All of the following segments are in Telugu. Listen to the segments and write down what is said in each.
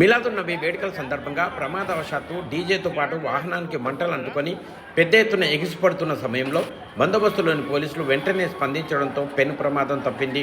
మిలాదు నబీ వేడుకల సందర్భంగా ప్రమాదవశాత్తు డీజేతో పాటు వాహనానికి మంటలు అంటుకొని పెద్ద ఎత్తున ఎగిసిపడుతున్న సమయంలో బందోబస్తులోని పోలీసులు వెంటనే స్పందించడంతో పెను ప్రమాదం తప్పింది.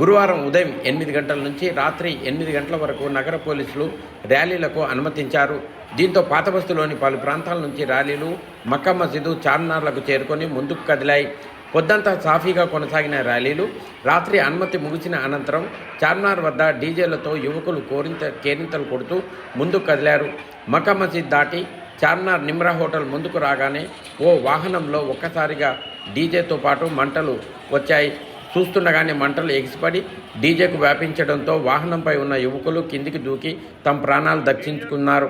గురువారం ఉదయం ఎనిమిది గంటల నుంచి రాత్రి ఎనిమిది గంటల వరకు నగర పోలీసులు ర్యాలీలకు అనుమతించారు. దీంతో పాతబస్తులోని పలు ప్రాంతాల నుంచి ర్యాలీలు మక్కా మసీదు చార్మినార్లకు చేరుకొని ముందుకు కదిలాయి. పొద్దంతా సాఫీగా కొనసాగిన ర్యాలీలు రాత్రి అనుమతి ముగిసిన అనంతరం చార్మినార్ వద్ద డీజేలతో యువకులు కోరింత కేరింతలు కొడుతూ ముందుకు కదిలారు. మక్కా మసీద్ దాటి చార్మినార్ నిమ్రా హోటల్ ముందుకు రాగానే ఓ వాహనంలో ఒక్కసారిగా డీజేతో పాటు మంటలు వచ్చాయి. చూస్తుండగానే మంటలు ఎగిసిపడి డీజేకు వ్యాపించడంతో వాహనంపై ఉన్న యువకులు కిందికి దూకి తమ ప్రాణాలు దక్కించుకున్నారు.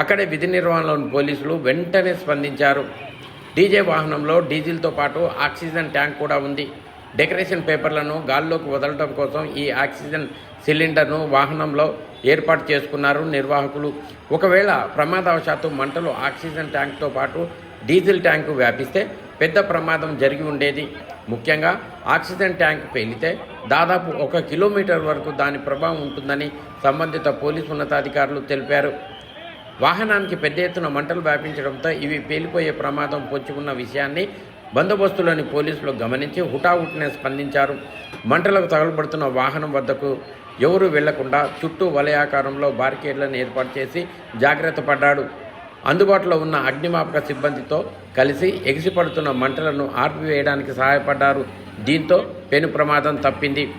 అక్కడే విధి నిర్వహణలోని పోలీసులు వెంటనే స్పందించారు. డీజే వాహనంలో డీజిల్తో పాటు ఆక్సిజన్ ట్యాంక్ కూడా ఉంది. డెకరేషన్ పేపర్లను గాల్లోకి వదలడం కోసం ఈ ఆక్సిజన్ సిలిండర్ను వాహనంలో ఏర్పాటు చేసుకున్నారు నిర్వాహకులు. ఒకవేళ ప్రమాదవశాత్తు మంటలు ఆక్సిజన్ ట్యాంక్తో పాటు డీజిల్ ట్యాంకు వ్యాపిస్తే పెద్ద ప్రమాదం జరిగి ఉండేది. ముఖ్యంగా ఆక్సిజన్ ట్యాంక్ పేలితే దాదాపు ఒక కిలోమీటర్ వరకు దాని ప్రభావం ఉంటుందని సంబంధిత పోలీసు ఉన్నతాధికారులు తెలిపారు. వాహనానికి పెద్ద ఎత్తున మంటలు వ్యాపించడంతో ఇవి పేలిపోయే ప్రమాదం పొంచుకున్న విషయాన్ని బందోబస్తులోని పోలీసులు గమనించి హుటాహుటిన స్పందించారు. మంటలకు తగలబడుతున్న వాహనం వద్దకు ఎవరూ వెళ్ళకుండా చుట్టూ వలయాకారంలో బారికేడ్లను ఏర్పాటు చేసి జాగ్రత్త పడ్డాడు. అందుబాటులో ఉన్న అగ్నిమాపక సిబ్బందితో కలిసి ఎగిసిపడుతున్న మంటలను ఆర్పివేయడానికి సహాయపడ్డారు. దీంతో పెను ప్రమాదం తప్పింది.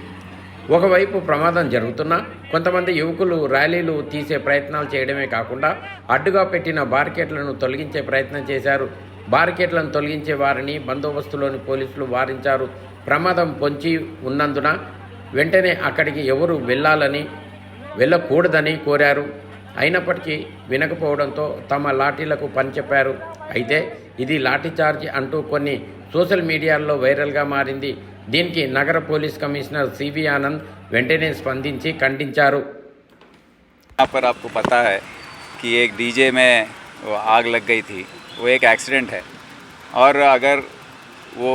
ఒకవైపు ప్రమాదం జరుగుతున్నా కొంతమంది యువకులు ర్యాలీలు తీసే ప్రయత్నాలు చేయడమే కాకుండా అడ్డుగా పెట్టిన బార్కెట్లను తొలగించే ప్రయత్నం చేశారు. బార్కెట్లను తొలగించే వారిని బందోబస్తులోని పోలీసులు వారించారు. ప్రమాదం పొంచి ఉన్నందున వెంటనే అక్కడికి ఎవరు వెళ్ళాలని వెళ్ళకూడదని కోరారు. అయినప్పటికీ వినకపోవడంతో తమ లాఠీలకు పని చెప్పారు. అయితే ఇది లాఠీచార్జ్ అంటూ కొన్ని సోషల్ మీడియాల్లో వైరల్గా మారింది. దీనికి నగర పోలీస్ కమిషనర్ సివి ఆనంద్ వెంటనే స్పందించి ఖండించారు यहाँ पर आपको पता है कि एक डीजे में वो आग लग गई थी वो एक एक्सीडेंट है और अगर वो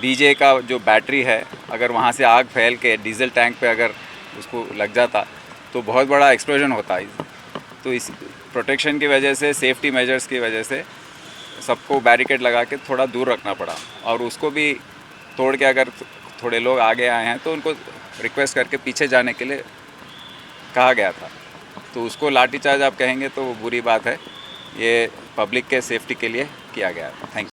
डीजे का जो बैटरी है अगर वहाँ से आग फैल के डीजल टैंक पे अगर उसको लग जाता तो बहुत बड़ा एक्सप्लोजन होता तो इस प्रोटेक्शन की वजह से सेफ्टी मेजर्स की वजह से सबको बैरिकेड लगा के थोड़ा दूर रखना पड़ा और उसको भी तोड़ के अगर थोड़े लोग आगे आए हैं तो उनको रिक्वेस्ट करके पीछे जाने के लिए कहा गया था। तो उसको लाठीचार्ज आप कहेंगे तो वो बुरी बात है। ये पब्लिक के सेफ्टी के लिए किया गया था थैंक यू